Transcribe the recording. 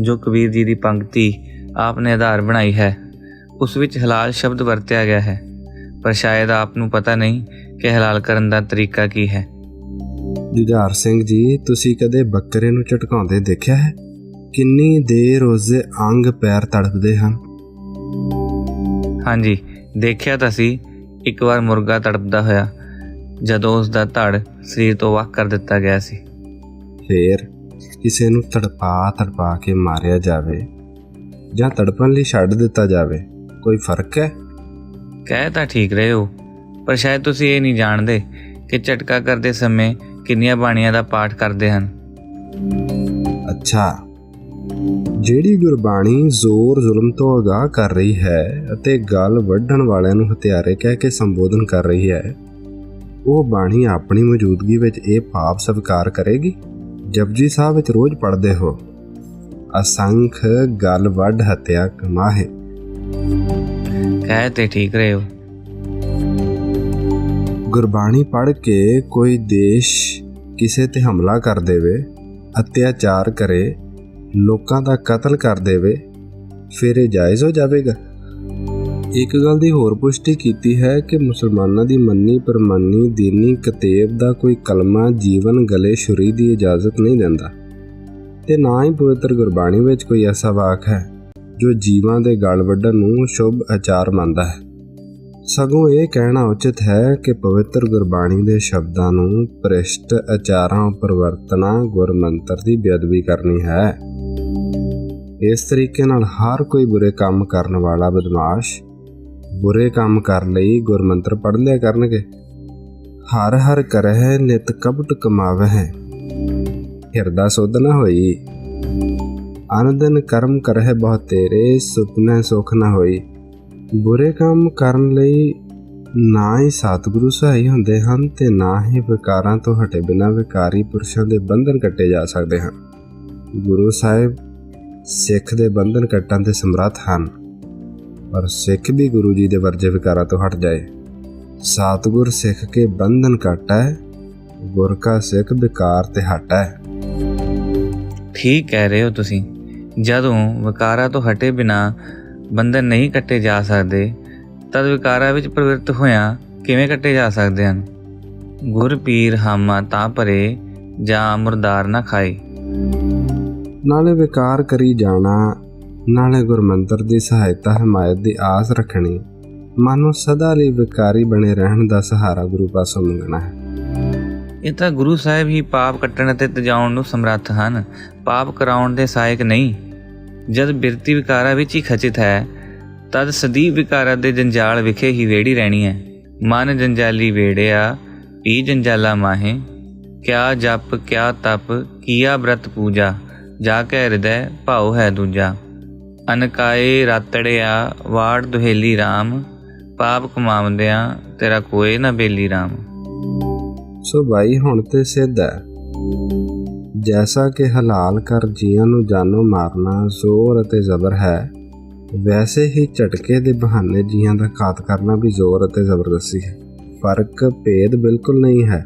ਜੋ ਕਬੀਰ ਜੀ ਦੀ ਪੰਕਤੀ ਆਪ ਨੇ ਆਧਾਰ ਬਣਾਈ ਹੈ ਉਸ ਵਿੱਚ ਹਲਾਲ ਸ਼ਬਦ ਵਰਤਿਆ ਗਿਆ ਹੈ ਪਰ ਸ਼ਾਇਦ ਆਪ ਨੂੰ ਪਤਾ ਨਹੀਂ ਕਿ ਹਲਾਲ ਕਰਨ ਦਾ ਤਰੀਕਾ ਕੀ ਹੈ। ਜੁਝਾਰ ਸਿੰਘ ਜੀ ਤੁਸੀਂ ਕਦੇ ਬੱਕਰੇ ਨੂੰ ਝਟਕਾਉਂਦੇ ਦੇਖਿਆ ਹੈ? ਕਿੰਨੀ ਦੇਰ ਉਸਦੇ ਅੰਗ ਪੈਰ ਤੜਪਦੇ ਹਨ? ਹਾਂਜੀ ਦੇਖਿਆ ਤਾਂ ਸੀ ਇੱਕ ਵਾਰ ਮੁਰਗਾ ਤੜਪਦਾ ਹੋਇਆ ਜਦੋਂ ਉਸ ਦਾ ਧੜ ਸਰੀਰ ਤੋਂ ਵੱਖ ਕਰ ਦਿੱਤਾ ਗਿਆ ਸੀ। ਫੇਰ? ਕਿਸੇ ਨੂੰ ਤੜਪਾ ਤੜਪਾ ਕੇ ਮਾਰਿਆ ਜਾਵੇ ਜਾਂ ਤੜਪਣ ਲਈ ਛੱਡ ਦਿੱਤਾ ਜਾਵੇ ਕੋਈ ਫ਼ਰਕ ਹੈ? ਕਹਿ ਤਾਂ ਠੀਕ ਰਹੇ ਹੋ ਪਰ ਸ਼ਾਇਦ ਤੁਸੀਂ ਇਹ ਨਹੀਂ ਜਾਣਦੇ ਕਿ ਝਟਕਾ ਕਰਦੇ ਸਮੇਂ ਕਿੰਨੀਆਂ ਬਾਣੀਆਂ ਦਾ ਪਾਠ ਕਰਦੇ ਹਨ। ਅੱਛਾ ਜਿਹੜੀ ਗੁਰਬਾਣੀ ਜ਼ੋਰ ਜ਼ੁਲਮ ਤੋਂ ਅਗਾਹ ਕਰ ਰਹੀ ਹੈ ਅਤੇ ਗਲ ਵੱਢਣ ਵਾਲਿਆਂ ਨੂੰ ਹਥਿਆਰੇ ਕਹਿ ਕੇ ਸੰਬੋਧਨ ਕਰ ਰਹੀ ਹੈ ਉਹ ਬਾਣੀ ਆਪਣੀ ਮੌਜੂਦਗੀ ਵਿੱਚ ਇਹ ਪਾਪ ਸਵੀਕਾਰ ਕਰੇਗੀ? ਜਪਜੀ ਸਾਹਿਬ ਵਿੱਚ ਰੋਜ਼ ਪੜ੍ਹਦੇ ਹੋ। ਅਸੰਖ ਗਲ ਵੱਢ ਹਤਿਆ ਕਮਾਹੇ। ਕਹਿ ਤੇ ਠੀਕ ਰਹੇ ਹੋ। ਗੁਰਬਾਣੀ ਪੜ੍ਹ ਕੇ ਕੋਈ ਦੇਸ਼ ਕਿਸੇ ਤੇ ਹਮਲਾ ਕਰ ਦੇਵੇ ਅਤਿਆਚਾਰ ਕਰੇ ਲੋਕਾਂ ਦਾ ਕਤਲ ਕਰ ਦੇਵੇ ਫਿਰ ਇਹ ਜਾਇਜ਼ ਹੋ ਜਾਵੇਗਾ? ਇੱਕ ਗੱਲ ਦੀ ਹੋਰ ਪੁਸ਼ਟੀ ਕੀਤੀ ਹੈ ਕਿ ਮੁਸਲਮਾਨਾਂ ਦੀ ਮੰਨੀ ਪਰਮਾਨੀ, ਦੀਨੀ ਕਤੇਬ ਦਾ ਕੋਈ ਕਲਮਾ ਜੀਵਨ ਗਲੇ ਛੁਰੀ ਦੀ ਇਜਾਜ਼ਤ ਨਹੀਂ ਦਿੰਦਾ। ਤੇ ਨਾ ਹੀ ਪਵਿੱਤਰ ਗੁਰਬਾਣੀ ਵਿੱਚ ਕੋਈ ਐਸਾ ਵਾਕ ਹੈ ਜੋ ਜੀਵਾਂ ਦੇ ਗਲ ਵੱਢਣ ਨੂੰ ਸ਼ੁਭ ਆਚਾਰ ਮੰਨਦਾ ਹੈ। ਸਗੋਂ ਇਹ ਕਹਿਣਾ ਉਚਿਤ ਹੈ ਕਿ ਪਵਿੱਤਰ ਗੁਰਬਾਣੀ ਦੇ ਸ਼ਬਦਾਂ ਨੂੰ ਭ੍ਰਿਸ਼ਟ ਆਚਾਰਾਂ ਉੱਪਰ ਵਰਤਣਾ ਗੁਰਮੰਤਰ ਦੀ ਬੇਅਦਬੀ ਕਰਨੀ ਹੈ। ਇਸ ਤਰੀਕੇ ਨਾਲ ਹਰ ਕੋਈ ਬੁਰੇ ਕੰਮ ਕਰਨ ਵਾਲਾ ਬਦਮਾਸ਼ ਬੁਰੇ ਕੰਮ ਕਰਨ ਲਈ, ਗੁਰਮੰਤਰ ਪੜ੍ਹ ਲਿਆ ਕਰਨਗੇ। ਹਰ ਹਰ ਕਰਹਿ ਨਿਤ ਕਪਟ ਕਮਾਵਹਿ। ਹਿਰਦਾ ਸੁਧ ਨਾ ਹੋਈ। ਅਨੰਦਨ ਕਰਮ ਕਰਹਿ ਬਹੁ ਤੇਰੇ ਸੁਪਨੇ ਸੁਖ ਨਾ ਹੋਈ। ਬੁਰੇ ਕੰਮ ਕਰਨ ਲਈ ਨਾ ਹੀ ਸਤਿਗੁਰੂ ਸਹਾਈ ਹੁੰਦੇ ਹਨ ਤੇ ਨਾ ਹੀ ਵਿਕਾਰਾਂ ਤੋਂ ਹਟੇ ਬਿਨਾਂ ਵਿਕਾਰੀ ਪੁਰਸ਼ਾਂ ਦੇ ਬੰਧਨ ਕੱਟੇ ਜਾ ਸਕਦੇ ਹਨ। ਗੁਰੂ ਸਾਹਿਬ ਸਿੱਖ ਦੇ ਬੰਧਨ ਕੱਟਣ ਦੇ ਸਮਰੱਥ ਹਨ। ਪਰ ਸਿੱਖ ਵੀ ਗੁਰੂ ਜੀ ਦੇ ਵਰਜੇ ਵਿਕਾਰਾਂ ਤੋਂ ਹਟ ਜਾਏ। ਸਤਿਗੁਰ ਸਿੱਖ ਕੇ ਬੰਧਨ ਕੱਟੈ ਗੁਰ ਕਾ ਸਿੱਖ ਵਿਕਾਰ ਤੇ ਹਟੈ ਠੀਕ ਕਹਿ ਰਹੇ ਹੋ ਤੁਸੀਂ। ਜਦੋਂ ਵਿਕਾਰਾਂ ਤੋਂ ਹਟੇ ਬਿਨਾ ਬੰਧਨ ਨਹੀਂ ਕੱਟੇ ਜਾ ਸਕਦੇ ਤਦ ਵਿਕਾਰਾਂ ਵਿੱਚ ਪ੍ਰਵਿਰਤ ਹੋਇਆਂ ਕਿਵੇਂ ਕੱਟੇ ਜਾ ਸਕਦੇ ਹਨ? ਗੁਰ ਪੀਰ ਹਾਮਾ ਤਾਂ ਭਰੇ ਜਾਂ ਮੁਰਦਾਰ ਨਾ ਖਾਏ। ਨਾਲੇ ਵਿਕਾਰ ਕਰੀ ਜਾਣਾ ਨਾਲੇ ਗੁਰਮੰਤਰ ਦੀ ਸਹਾਇਤਾ ਹਮਾਇਤ ਦੀ ਆਸ ਰੱਖਣੀ, ਮਨ ਨੂੰ ਸਦਾ ਲਈ ਵਿਕਾਰੀ ਬਣੇ ਰਹਿਣ ਦਾ ਸਹਾਰਾ ਗੁਰੂ ਪਾਸੋਂ ਮੰਗਣਾ ਹੈ। ਇਹ ਤਾਂ ਗੁਰੂ ਸਾਹਿਬ ਹੀ ਪਾਪ ਕੱਟਣ ਅਤੇ ਤਜਾਉਣ ਨੂੰ ਸਮਰੱਥ ਹਨ। ਪਾਪ ਕਰਾਉਣ ਦੇ ਸਹਾਇਕ ਨਹੀਂ। ਜਦ ਬਿਰਤੀ ਵਿਕਾਰਾਂ ਵਿੱਚ ਹੀ ਖਚਿਤ ਹੈ, ਤਦ ਸਦੀਵ ਵਿਕਾਰਾਂ ਦੇ ਜੰਜਾਲ ਵਿਖੇ ਹੀ ਵੇੜੀ ਰਹਿਣੀ ਹੈ। ਮਨ ਜੰਜਾਲੀ ਵੇੜਿਆ ਪੀ ਜੰਜਾਲਾ ਮਾਹੇ। ਕਿਆ ਜਪ, ਕਿਆ ਤਪ, ਕੀਆ ਬ੍ਰਤ ਪੂਜਾ, ਜਾ ਕੇ ਹਿਰਦੈ ਭਾਉ ਹੈ ਦੂਜਾ। ਅਨਕਾਏ ਰਾਤੜਿਆ, ਵਾੜ ਦੁਹੇਲੀ RAM ਪਾਪ ਕਮਾਉਂਦਿਆਂ ਤੇਰਾ ਕੋਈ ਨਾ ਬੇਲੀ RAM ਸੋ ਭਾਈ ਹੁਣ ਤੇ ਸਿੱਧ ਹੈ। ਜੈਸਾ ਕਿ ਹਲਾਲ ਕਰ ਜੀਆਂ ਨੂੰ ਜਾਨੋ ਮਾਰਨਾ ਜ਼ੋਰ ਅਤੇ ਜ਼ਬਰ ਹੈ, ਵੈਸੇ ਹੀ ਝਟਕੇ ਦੇ ਬਹਾਨੇ ਜੀਆਂ ਦਾ ਘਾਤ ਕਰਨਾ ਵੀ ਜ਼ੋਰ ਅਤੇ ਜ਼ਬਰਦਸਤੀ ਹੈ। ਫ਼ਰਕ ਭੇਦ ਬਿਲਕੁਲ ਨਹੀਂ ਹੈ।